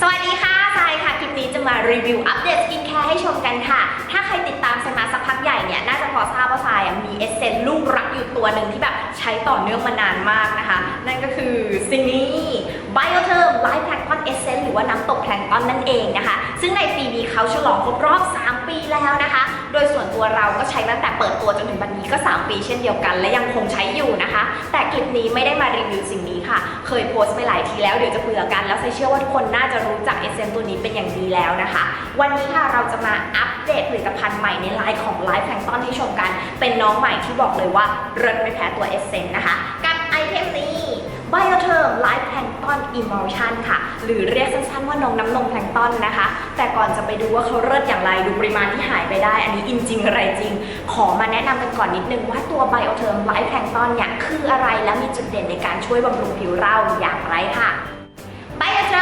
สวัสดีค่ะทรายค่ะ คลิปนี้จะมารีวิวอัปเดตสกินแคร์ให้ชมกันค่ะ ถ้าใครติดตามทรายมาสักพักใหญ่เนี่ย น่าจะพอทราบว่าทรายมีเอเซนลูกรักอยู่ตัวหนึ่งที่แบบใช้ต่อเนื่องมานานมากนะคะ นั่นก็คือสิ่งนี้ Biotherm Life Plankton Essence หรือว่าน้ำตกแพลงตอนนั่นเองนะคะ ซึ่งในปีนี้เขาฉลองครบรอบ 3 ปีแล้วนะคะ โดยส่วนตัวเราก็ใช้ตั้งแต่เปิดตัวจนถึงวันนี้ก็ 3 ปีเช่นเดียวกัน และยังคงใช้อยู่นะคะ แต่คลิปนี้ไม่ได้มารีวิวสิ่งนี้ค่ะ เคยโพสต์ไปหลายทีแล้วเดี๋ยวจะเบื่อกัน แล้วใส่เชื่อว่าทุกคนน่าจะรู้จักเอเซนตัวนี้เป็นอย่างดีแล้วนะคะ วันนี้ค่ะเราจะมาอัปเดตผลิตภัณฑ์ใหม่ในไลน์ของไลฟ์แพลงตอนที่ชมกัน เป็นน้องใหม่ที่บอกเลยว่าเริศไม่แพ้ตัวเอเซนนะคะ กับไอเทมนี้ไบโอเทมไลฟ์แพร Biotherm Life Plankton Emulsion ค่ะ หรือเรียกสั้นๆว่านงน้ำนมแพลงตอนนะคะ แต่ก่อนจะไปดูว่าเขาเลิศอย่างไรดูปริมาณที่หายไปได้ อันนี้อินจริงอะไรจริง ขอมาแนะนำกันก่อนนิดนึงว่าตัวใบอเทอร์มไลท์แพลงตอนเนี่ยคืออะไรและมีจุดเด่นในการช่วยบำรุงผิวเราอย่างไรค่ะ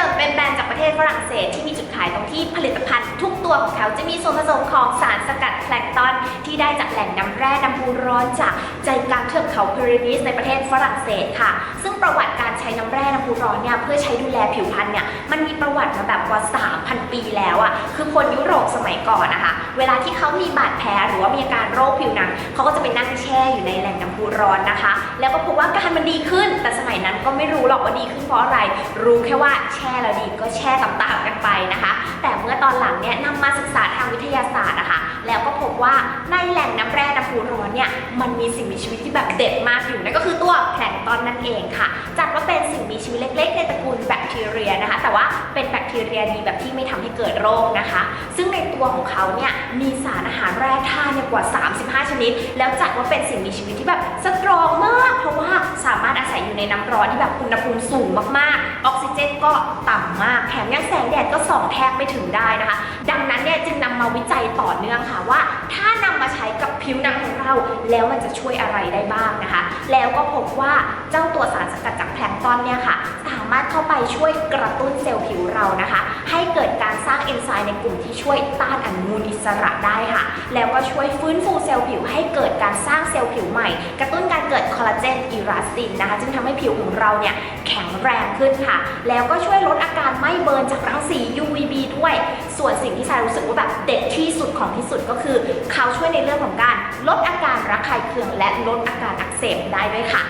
อเทอร์เป็นแบรนด์จากประเทศฝรั่งเศสที่มีจุดขายตรงที่ผลิตภัณฑ์ทุกตัวของเขาจะมีส่วนผสมของสารสกัดแพลงตอนที่ได้จากแหล่งน้ำแร่น้ำพุร้อนจากใจกลางเทือกเขาเพรินิสในประเทศฝรั่งเศสค่ะ ซึ่งประวัติการใช้น้ำแร่น้ำพุร้อนเนี่ยเพื่อใช้ดูแลผิวพรรณเนี่ยมันมีประวัติมาแบบกว่า 3,000 ปีแล้วอะ่ะคือคนยุโรปสมัยก่อนนะคะเวลาที่เขามีบาดแผลหรือว่ามีอาการโรคผิวหนังเขาก็จะไปนั่งแช่อยู่ในแหล่งน้ำพุร้อนนะคะ แล้วก็พบว่าอาการมันดีขึ้น แต่สมัยนั้นก็ไม่รู้หรอกว่าดีขึ้นเพราะอะไร รู้แค่ว่าแช่แล้วดีก็แช่ต่างๆกันไปนะคะ แต่เมื่อตอนหลังเนี่ยนำมาศึกษาทางวิทยาศาสตร์ แล้วก็พบว่าในแหล่งน้ำแร่น้ำพุร้อนเนี่ยมันมีสิ่งมีชีวิตที่แบบเด็ดมากอยู่นั่นก็คือตัวแพลงตอนนั่นเองค่ะ จัดว่าเป็นสิ่งมีชีวิตเล็ก ๆ ในตระกูลแบคทีเรียนะคะ แต่ว่าเป็นแบคทีเรียดีแบบที่ไม่ทำให้เกิดโรคนะคะ ซึ่งในตัวของเขาเนี่ยมีสารอาหารแร่ธาตุกว่า 35 ชนิด แล้วจัดว่าเป็นสิ่งมีชีวิตที่แบบสตรองมาก เพราะว่าสามารถอาศัยอยู่ในน้ำร้อนที่แบบอุณหภูมิสูงมากๆ ออกซิเจนก็ต่ำมาก แถมยังแสงแดดก็ส่องแทบไม่ถึงได้นะคะ ดังนั้นเนี่ยจึงนำมาวิจัยต่อเนื่องค่ะว่า ถ้านำมาใช้กับผิวหนังของเรา แล้วมันจะช่วยอะไรได้บ้างนะคะ แล้วก็พบว่าเจ้าตัวสารสกัดจากแพลงก์ตอนเนี่ยค่ะ สามารถเข้าไปช่วยกระตุ้นเซลล์ผิวเรานะคะ ให้เกิดการสร้างเอนไซม์ในกลุ่มที่ช่วยต้านอนุมูลอิสระได้ค่ะ แล้วก็ช่วยฟื้นฟูเซลล์ผิวให้เกิดการสร้างเซลล์ผิวใหม่ กระตุ้นการเกิดคอลลาเจนอีลาสตินนะคะจึงทำให้ผิวของเราเนี่ยแข็งแรงขึ้นค่ะ แล้วก็ช่วยลดอาการไม่เบิร์นจากรังสี UVB ด้วย ส่วนสิ่งที่ทรายรู้สึกว่าแบบเด็ดที่สุดของที่สุดก็คือ เขาช่วยในเรื่องของการลดอาการระคายเคืองและลดอาการอักเสบได้ด้วยค่ะ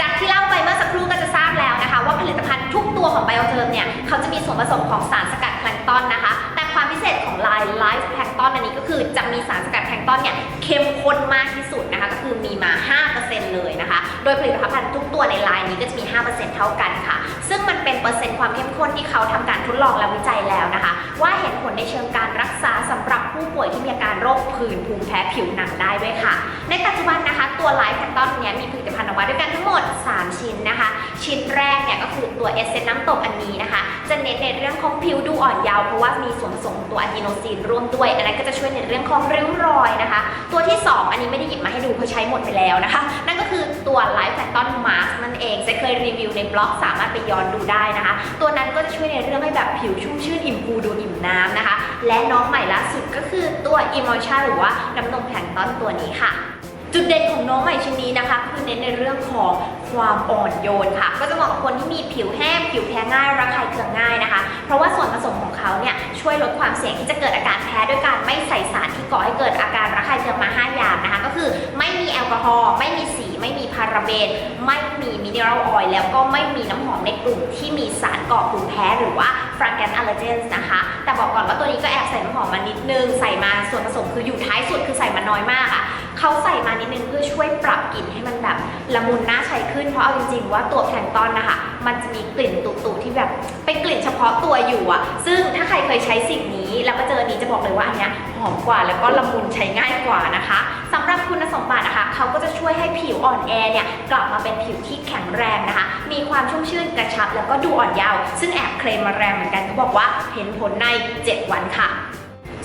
จากที่เล่าไปเมื่อสักครู่ก็จะทราบแล้วนะคะ ว่าผลิตภัณฑ์ ตัวของ Biotherm เนี่ยเขาจะมีส่วนผสมของสารสกัดแพลงก์ตอนนะคะ แต่ความพิเศษของลาย Life แพลงก์ตอนอันนี้ก็คือจะมีสารสกัดแพลงก์ตอนเนี่ยเข้มข้นมากที่สุดนะคะ ก็คือมีมา 5%เลยนะคะ โดยผลิตภัณฑ์ทุกตัวในลายนี้ก็จะมี 5%เท่ากันค่ะ ซึ่งมันเป็นเปอร์เซ็นต์ความเข้มข้นที่เขาทำการทดลองและวิจัยแล้วนะคะ ว่าเห็นผลในเชิงการรักษาสำหรับผู้ป่วยที่มีอาการโรคผื่นภูมิแพ้ผิวหนังได้ด้วยค่ะ ในปันนะคะ ตัวไลฟ์แพนตอนเนี้ยมีผลิตภัณฑ์ออกมาด้วยกันทั้งหมด 3 ชิ้นนะคะ ชิ้นแรกเนี่ยก็คือตัวเอสเซนน้ำตกอันนี้นะคะ จะเน้นในเรื่องของผิวดูอ่อนเยาว์เพราะว่ามีส่วนผสมตัวอะดีโนซีนร่วมด้วย อันนั้นก็จะช่วยในเรื่องของริ้วรอยนะคะ ตัวที่ 2 อันนี้ไม่ได้หยิบมาให้ดูเพราะใช้หมดไปแล้วนะคะ นั่นก็คือตัวไลฟ์แพนตอนมาสนั่นเองจะเคยรีวิวในบล็อกสามารถไปย้อนดูได้นะคะ ตัวนั้นก็จะช่วยในเรื่องให้แบบผิวชุ่มชื่นอิ่มฟูดูอิ่มน้ำนะคะ และน้องใหม่ล่าสุดก็คือตัว Emulsion หรือว่าน้ำนมแพลงตอนตัวนี้ค่ะ จุดเด่นของน้องใหม่ชิ้นนี้นะคะคือเน้นในเรื่องของความอ่อนโยนค่ะ ก็จะเหมาะกับคนที่มีผิวแห้งผิวแพ้ง่ายระคายเคืองง่ายนะคะ เพราะว่าส่วนผสมของเขาเนี่ยช่วยลดความเสี่ยงที่จะเกิดอาการแพ้ด้วยการไม่ใส่สารที่ก่อให้เกิดอาการระคายเคืองมาห้าอย่างนะคะ ก็คือไม่มีแอลกอฮอล์ไม่มีสี ไม่มีพาราเบน ไม่มีมิเนอรัลออยล์แล้วก็ไม่มีน้ำหอมในกลุ่มที่มีสารก่อภูมิแพ้หรือว่า fragrant allergens นะคะ แต่บอกก่อนว่าตัวนี้ก็แอบใส่น้ำหอมมานิดนึงใส่มาส่วนผสมคืออยู่ท้ายสุดคือใส่มาน้อยมากอะ เขาใส่มานิดนึงเพื่อช่วยปรับกลิ่นให้มันแบบละมุนน่าใช้ขึ้น เพราะเอาจริงๆว่าตัวแพลงตอนนะคะ มันจะมีกลิ่นตุ่ๆที่แบบเป็นกลิ่นเฉพาะตัวอยู่อะซึ่งถ้าใครเคยใช้สิ่งนี้แล้วก็เจอนี้จะบอกเลยว่าอันเนี้ยหอมกว่าแล้วก็ละมุนใช้ง่ายกว่านะคะสำหรับคุณสมบัตินะคะ เขาก็จะช่วยให้ผิวอ่อนแอเนี่ยกลับมาเป็นผิวที่แข็งแรงนะคะ มีความชุ่มชื่นกระชับ แล้วก็ดูอ่อนเยาว์ซึ่งแอบเคลมมาแรงเหมือนกันเขาบอกว่าเห็นผลใน 7 วันค่ะ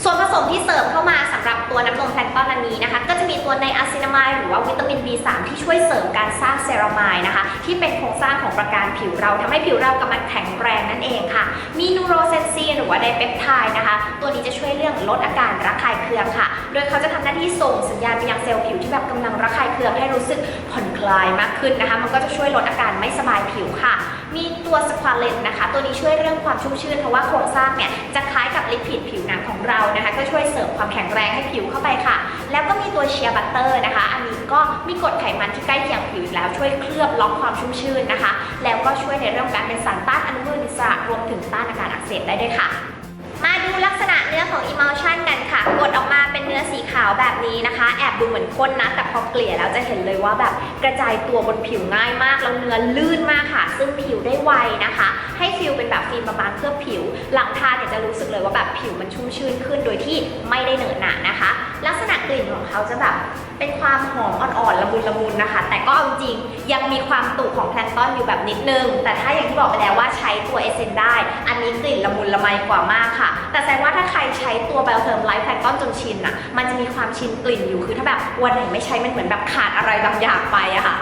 ส่วนผสมที่เสริมเข้ามาสำหรับตัวน้ำนมแพลงก์ตอนอันนี้นะคะ ก็จะมีตัวในอะซินามายหรือว่าวิตามิน B3 ที่ช่วยเสริมการสร้างเซรามายนะคะ ที่เป็นโครงสร้างของประการผิวเราทำให้ผิวเรากลับมาแข็งแรงนั่นเองค่ะ มีนูโรเซนซีนหรือว่าไดเปปไทด์นะคะ ตัวนี้จะช่วยเรื่องลดอาการระคายเคืองค่ะ โดยเขาจะทำหน้าที่ส่งสัญญาณไปยังเซลล์ผิวที่แบบกำลังระคายเคืองให้รู้สึกผ่อนคลายมากขึ้นนะคะ มันก็จะช่วยลดอาการไม่สบายผิวค่ะ มีตัวสควอเลนนะคะ ตัวนี้ช่วยเรื่องความชุ่มชื้นเพราะว่าโครงสร้างเนี่ยจะคล้ายกับลิปิดผิวหนังของเรานะคะ ก็ช่วยเสริมความแข็งแรงให้ผิวเข้าไปค่ะ แล้วก็มีตัวเชียร์บัตเตอร์นะคะ อันนี้ก็มีกรดไขมันที่ใกล้เคียงผิวแล้วช่วยเคลือบล็อกความชุ่มชื้นนะคะ แล้วก็ช่วยในเรื่องการเป็นสารต้านอนุมูลอิสระรวมถึงต้านอาการอักเสบได้ด้วยค่ะมาดูลักษณะเนื้อของ emulsion กันค่ะ กดออกมาเป็นเนื้อสีขาวแบบนี้นะคะ แอบดูเหมือนข้นนะ แต่พอเกลี่ยแล้วจะเห็นเลยว่าแบบกระจายตัวบนผิวง่ายมาก แล้วเนื้อลื่นมากค่ะ ซึ่งผิว ฟิลเป็นแบบฟิล์มบางๆเคลือบผิว หลังทาเนี่ยจะรู้สึกเลยว่าแบบผิวมันชุ่มชื้นขึ้นโดยที่ไม่ได้เหนอะหนะนะคะ ลักษณะกลิ่นของเขาจะแบบเป็นความหอมอ่อนๆละมุนละมุนนะคะ แต่ก็เอาจริงยังมีความตุของแพลงก์ต้อนอยู่แบบนิดนึง แต่ถ้าอย่างที่บอกไปแล้วว่าใช้ตัวเอเซนได้ อันนี้กลิ่นละมุนละไมกว่ามากค่ะ แต่แสดงว่าถ้าใครใช้ตัวไบโอเทอร์มไลฟ์แพลงก์ต้อนจนชินอะมันจะมีความชินกลิ่นอยู่คือถ้าแบบวันไหนไม่ใช้มันเหมือนแบบขาดอะไรบางอย่างไปอะค่ะ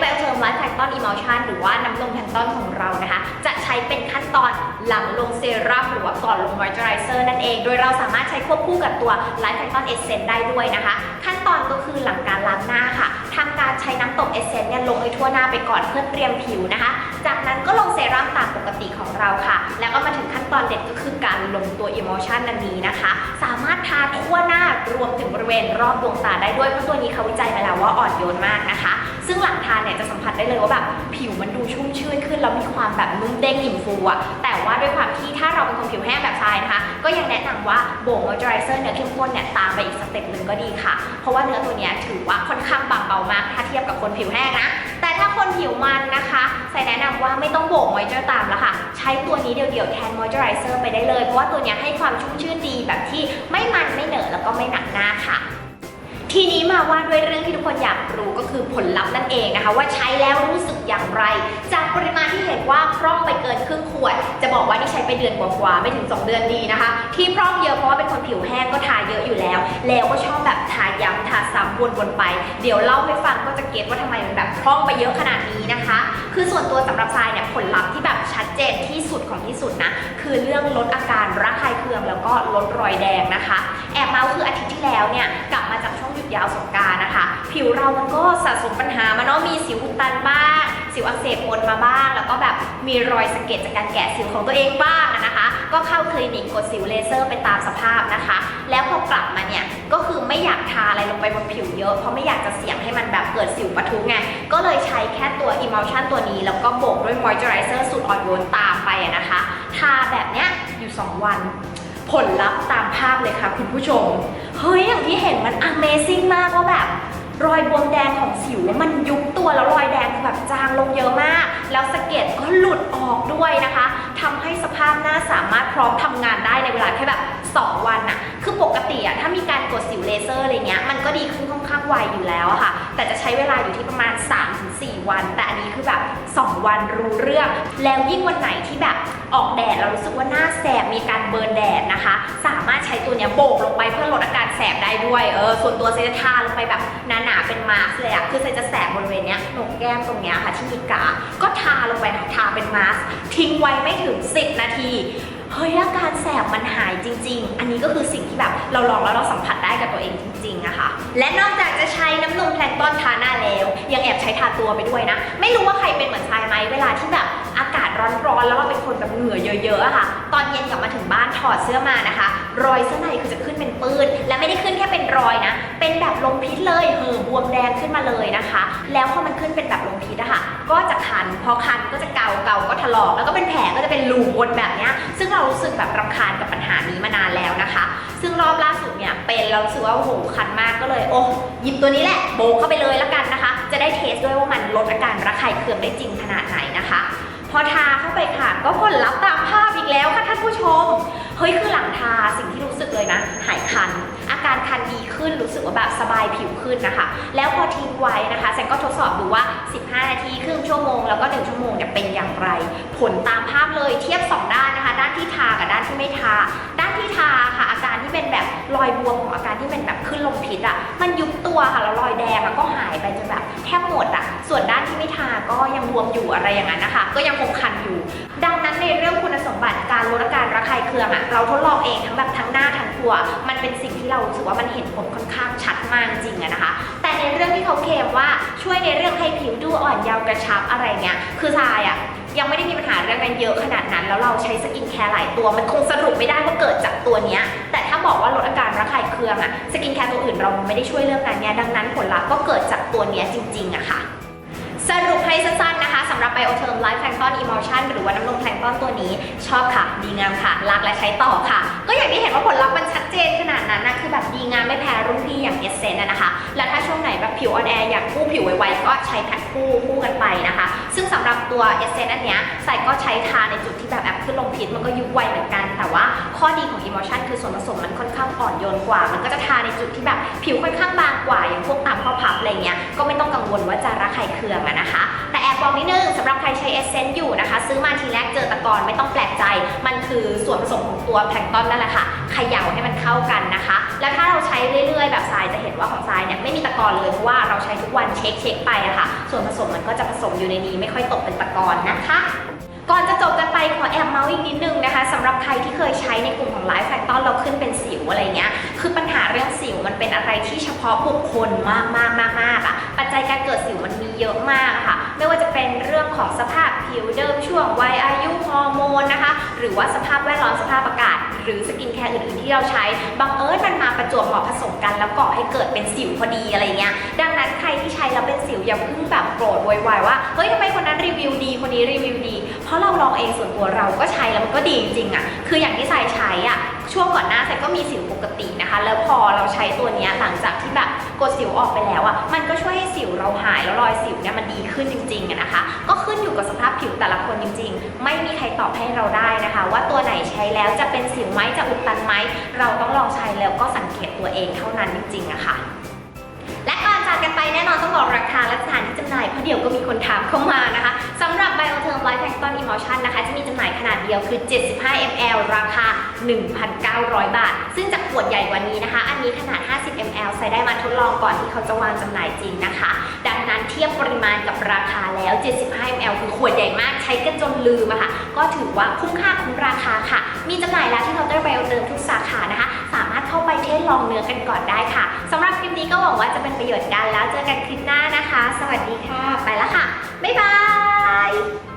ไบโอเทอร์มไลฟ์แพลงก์ต้อนอิม l ชันหรือว่าน้ำนมแพลงก์ต้อนของเรานะคะ จะใช้เป็นขั้นตอนหลังลงเซรั่มหรือว่าก่อนลงมอยเจอไรเซอร์นั่นเอง โดยเราสามารถใช้ควบคู่กับตัวไลฟ์แพลงก์ต้อนเอเซนได้ด้วยนะคะ ขั้นตอนก็คือหลังการล้างหน้าค่ะทำการใช้น้ำตบเอเซนเนี่ยลงให้ทั่วหน้าไปก่อนเพื่อเตรียมผิวนะคะ จากนั้นก็ลงเซรั่มตามปกติของเราค่ะ แล้วก็มาถึงขั้นตอนเด็ดก็คือการลงตัว emulsion นันนี้นะคะ สามารถทาทั่วหน้ารวมถึงบริเวณรอบดวงตาได้ด้วยเพราะตัวนี้เขาวิจัยมาแล้วว่าอ่อนโยนมากนะคะ ซึ่งหลังทานเนี่ยจะสัมผัสได้เลยว่าแบบผิวมันดูชุ่มชื่นขึ้นแล้วมีความแบบนุ่มเด้งอิ่มฟูอะแต่ว่าด้วยความที่ถ้าเราเป็นคนผิวแห้งแบบทรายนะคะ ก็ยังแนะนำว่าโบกมอยเจอไรเซอร์เนื้อเข้มข้นเนี่ยตามไปอีกสเต็ปหนึ่งก็ดีค่ะ เพราะว่าเนื้อตัวเนี้ยถือว่าค่อนข้างบางเบามาก ถ้าเทียบกับคนผิวแห้งนะ แต่ถ้าคนผิวมันนะคะใส่แนะนำว่าไม่ต้องโบกมอยเจอร์ตามแล้วค่ะ ใช้ตัวนี้เดี่ยวๆแทนมอยเจอไรเซอร์ไปได้เลย เพราะว่าตัวเนี้ยให้ความชุ่มชื่นดีแบบที่ไม่มันไม่เหนอะแล้วก็ไม่หนักหน้าค่ะ ทีนี้มาว่าด้วยเรื่องที่ทุกคนอยากรู้ก็คือผลลัพธ์นั่นเองนะคะ ว่าใช้แล้วรู้สึกอย่างไร จากปริมาณที่เห็นว่าพร่องไปเกินครึ่งขวด จะบอกว่านี่ใช้ไปเดือนกว่าๆไม่ถึง 2 เดือนดีนะคะ ที่พร่องเยอะเพราะว่าเป็นคนผิวแห้งก็ทาเยอะอยู่แล้ว แล้วก็ชอบแบบทาย้ำทาซ้ำวนๆไป เดี๋ยวเล่าให้ฟังก็จะเก็ตว่าทำไมมันแบบพร่องไปเยอะขนาดนี้นะคะ คือส่วนตัวสำหรับทรายเนี่ยผลลัพธ์ที่แบบชัดเจนที่สุดของที่สุดนะคือเรื่องลดอาการระคายเคืองแล้วก็ลดรอยแดงนะคะ แอบเมาคืออาทิตย์ที่แล้วเนี่ยกลับมา ยาวสงกรารนะคะ ผิวเรามันก็สะสมปัญหามาเนาะมีสิวอุดตันบ้าง สิวอักเสบปนมาบ้าง แล้วก็แบบมีรอยสะเก็ดจากการแกะสิวของตัวเองบ้างนะคะ ก็เข้าคลินิกกดสิวเลเซอร์ไปตามสภาพนะคะ แล้วพอกลับมาเนี่ยก็คือไม่อยากทาอะไรลงไปบนผิวเยอะ เพราะไม่อยากจะเสี่ยงให้มันแบบเกิดสิวปะทุไงก็เลยใช้แค่ตัว emulsion ตัวนี้ แล้วก็โบกด้วย moisturizer สูตรอ่อนโยนตามไปนะคะทาแบบเนี้ยอยู่ 2 วัน ผลลัพธ์ตามภาพเลยค่ะคุณผู้ชม เฮ้ย อย่างที่เห็นมัน Amazing มากว่าแบบ รอยบวมแดงของสิวมันยุบตัวแล้วรอยแดงคือแบบจางลงเยอะมาก แล้วสะเก็ดก็หลุดออกด้วยนะคะทำให้สภาพหน้าสามารถพร้อมทำงานได้ในเวลาแค่แบบ 2 วันน่ะคือปกติอะถ้ามีการกดสิวเลเซอร์อะไรเงี้ยมันก็ดีขึ้นค่อนข้างไวอยู่แล้วอะค่ะ แต่จะใช้เวลาอยู่ที่ประมาณ 3-4 วัน แต่อันนี้คือแบบ 2 วันรู้เรื่อง แล้วยิ่งวันไหนที่แบบ ออกแดดเรารู้สึกว่าหน้าแสบมีการเบิร์นแดดนะคะ สามารถใช้ตัวเนี้ยโบกลงไปเพื่อลดอาการแสบได้ด้วยเออส่วนตัวเซจะทาลงไปแบบหนาๆเป็นมาสก์เลยอะคือเซจะแสบบริเวณเนี้ยหนกแก้มตรงเนี้ยค่ะที่มีกาก็ทาลงไปทาเป็นมาสก์ทิ้งไว้ไม่ถึง 10 นาทีเฮ้ยอาการแสบมันหายจริง ๆ อันนี้ก็คือสิ่งที่แบบเราลองแล้วเราสัมผัสได้กับตัวเองจริงๆอะค่ะ และนอกจากจะใช้น้ำนมแพลงต้อนทาหน้าแล้ว ยังแอบใช้ทาตัวไปด้วยนะ ไม่รู้ว่าใครเป็นเหมือนทรายไหมเวลาที่แบบอากาศ ร้อนๆแล้วเราเป็นคนแบบเหงื่อเยอะๆอะค่ะ ตอนเย็นกลับมาถึงบ้านถอดเสื้อมานะคะ รอยเสื้อในคือจะขึ้นเป็นปื้นและไม่ได้ขึ้นแค่เป็นรอยนะ เป็นแบบลมพิษเลยเห่อบวมแดงขึ้นมาเลยนะคะ แล้วพอมันขึ้นเป็นแบบลมพิษอะค่ะ ก็จะคันพอคันก็จะเกาเกาก็ถลอกแล้วก็เป็นแผลก็จะเป็นรูวนแบบนี้ซึ่งเรารู้สึกแบบรำคาญกับปัญหานี้มานานแล้วนะคะ ซึ่งรอบล่าสุดเนี่ยเป็นเราสึกว่าโอ้โหคันมากก็เลยโอ้หยิบตัวนี้แหละโบกเข้าไปเลยแล้วกันนะคะ จะได้เทสด้วยว่ามันลดอาการระคายเคืองได้จริงขนาดไหนนะคะ พอทาเข้าไปค่ะ ก็ผลลัพธ์ตามภาพอีกแล้วค่ะท่านผู้ชม เฮ้ยคือหลังทาสิ่งที่รู้สึกเลยนะ หายคัน อาการคันดีขึ้นรู้สึกว่าแบบสบายผิวขึ้นนะคะ แล้วพอทิ้งไว้นะคะแซนก็ทดสอบดูว่า 15 นาทีครึ่งชั่วโมงแล้วก็ 1 ชั่วโมงเนี่ยเป็นอย่างไร ผลตามภาพเลยเทียบ 2 ด้านนะคะ ด้านที่ทากับด้านที่ไม่ทา ด้านที่ทาค่ะ อาการที่เป็นแบบรอยบวมของอาการที่เป็นแบบขึ้นลมพิษอะมันยุบตัวค่ะแล้วรอยแดงอะก็หายไปจนแบบแทบหมดอะส่วนด้านที่ไม่ทาก็ยังบวมอยู่อะไรอย่างนั้นนะคะ ก็ยังคงคันอยู่ ดังนั้นในเรื่องคุณสมบัติคา ยเคืองอะเราทดลองเองทั้งแบบทั้งหน้าทั้งตัว มันเป็นสิ่งที่เรารู้สึกว่ามันเห็นผลค่อนข้างชัดมากจริงอะนะคะ แต่ในเรื่องที่เขาเคลมว่าช่วยในเรื่องให้ผิวดูอ่อนเยาว์กระชับอะไรเงี้ยคือทรายอะยังไม่ได้มีปัญหาเรื่องนั้นเยอะขนาดนั้น แล้วเราใช้สกินแคร์หลายตัว มันคงสรุปไม่ได้ว่าเกิดจากตัวเนี้ย แต่ถ้าบอกว่าลดอาการระคายเคืองอะสกินแคร์ตัวอื่นเราไม่ได้ช่วยเรื่องนั้นเนี่ยดังนั้นผลลัพธ์ก็เกิดจากตัวเนี้ยจริงๆอะค่ะ ๆนะคะสำหรับ Bioterm Life Plankton Emulsion หรือว่าน้ำนมแพลงต้นตัวนี้ชอบค่ะ ดีงามค่ะรักและใช้ต่อค่ะ ก็อย่างที่เห็นว่าผลลัพธ์มันชัดเจนขนาดนั้นนะคือแบบดีงามไม่แพ้รุ่นพี่อย่างเอสเซนนะคะ และถ้าช่วงไหนแบบผิวอ่อนแออยากกู้ผิวไวๆก็ใช้แพ็คคู่คู่กันไปนะคะ ซึ่งสำหรับตัวเอสเซนอันเนี้ยใส่ก็ใช้ทาในจุดที่แบบแอบขึ้นลงพิษมันก็ยุบไวเหมือนกัน แต่ว่าข้อดีของ Emulsion คือส่วนผสมมันค่อนข้างอ่อนโยนกว่า มันก็จะทาในจุดที่แบบผิวค่อนข้างบางกว่าอย่างพวกตามข้อพับอะไรเงี้ยก็ไม่ต้องกังวลว่าจะระคายเคืองนะคะ แต่อบอกนิดนึงสำหรับใครใช้เอเซนต์อยู่นะคะ ซื้อมาทีแรกเจอตะกอนไม่ต้องแปลกใจ มันคือส่วนผสมของตัวแพลงก์ต้นนั่นแหละค่ะเขย่าให้มันเข้ากันนะคะ แล้วถ้าเราใช้เรื่อยๆ แบบทรายจะเห็นว่าของทรายเนี่ยไม่มีตะกอนเลยเพราะว่าเราใช้ทุกวันเช็คเช็คไปอะค่ะ ส่วนผสมมันก็จะผสมอยู่ในนี้ไม่ค่อยตกเป็นตะกอนนะคะก่อนจะจบกันไปขอแอบเมาส์อีกนิดนึงนะคะสำหรับใครที่เคยใช้ในกลุ่มของไลฟ์แฟคตอนเราขึ้นเป็นสิวอะไรเงี้ยคือปัญหาเรื่องสิวมันเป็นอะไรที่เฉพาะบุคคลมากมากมากมากๆอะปัจจัยการเกิดสิวมันมีเยอะมากค่ะ ไม่ว่าจะเป็นเรื่องของสภาพผิวเดิมช่วงวัยอายุฮอร์โมนนะคะ หรือว่าสภาพแวดล้อมสภาพอากาศ หรือสกินแคร์อื่นๆ ที่เราใช้บังเอิญมันมาประจวบเหมาะผสมกันแล้วก่อให้เกิดเป็นสิวพอดีอะไรเงี้ยดังนั้นใครที่ใช้แล้วเป็นสิวอย่าเพิ่งแบบโกรธโวยวายว่าเฮ้ยทำไมคนนั้นรีวิวดีคนนี้รีวิวดี เพราะเราลองเองส่วนตัวเราก็ใช้แล้วมันก็ดีจริงๆอะคืออย่างที่สายใช้อะช่วงก่อนหน้าใส่ก็มีสิวปกตินะคะ แล้วพอเราใช้ตัวนี้หลังจากที่แบบกดสิวออกไปแล้วอะมันก็ช่วยให้สิวเราหายแล้วรอยสิวเนี่ยมันดีขึ้นจริงๆอะนะคะ ก็ขึ้นอยู่กับสภาพผิวแต่ละคนจริง ๆ ไม่มีใครตอบให้เราได้นะคะ ว่าตัวไหนใช้แล้วจะเป็นสิวไหมจะอุดตันไหมเราต้องลองใช้แล้วก็สังเกตตัวเองเท่านั้นจริงๆอะค่ะและ จากกันไปแน่นอนต้องบอกราคาและสถานที่จำหน่ายเพราะเดี๋ยวก็มีคนถามเข้ามานะคะสำหรับ Bioterm Life Plankton Emulsion นะคะ จะมีจำหน่ายขนาดเดียวคือ 75 ml ราคา 1,900 บาท ซึ่งจากขวดใหญ่กว่านี้นะคะ อันนี้ขนาด 50 ทดลองก่อนที่เขาจะวางจำหน่ายจริงนะคะ ดังนั้นเทียบปริมาณกับราคาแล้ว 75 ml คือขวดใหญ่มากใช้กันจนลืมอะค่ะ ก็ถือว่าคุ้มค่าคุ้มราคาค่ะ มีจำหน่ายแล้วที่เคาน์เตอร์ Bioterm ทุกสาขานะคะ สามารถเข้าไปเทสลองเนื้อกันก่อนได้ค่ะสำหรับคลิปนี้ก็หวังว่าจะเป็นประโยชน์กันแล้วเจอกันคลิปหน้านะคะ สวัสดีค่ะ ไปแล้วค่ะ บ๊ายบาย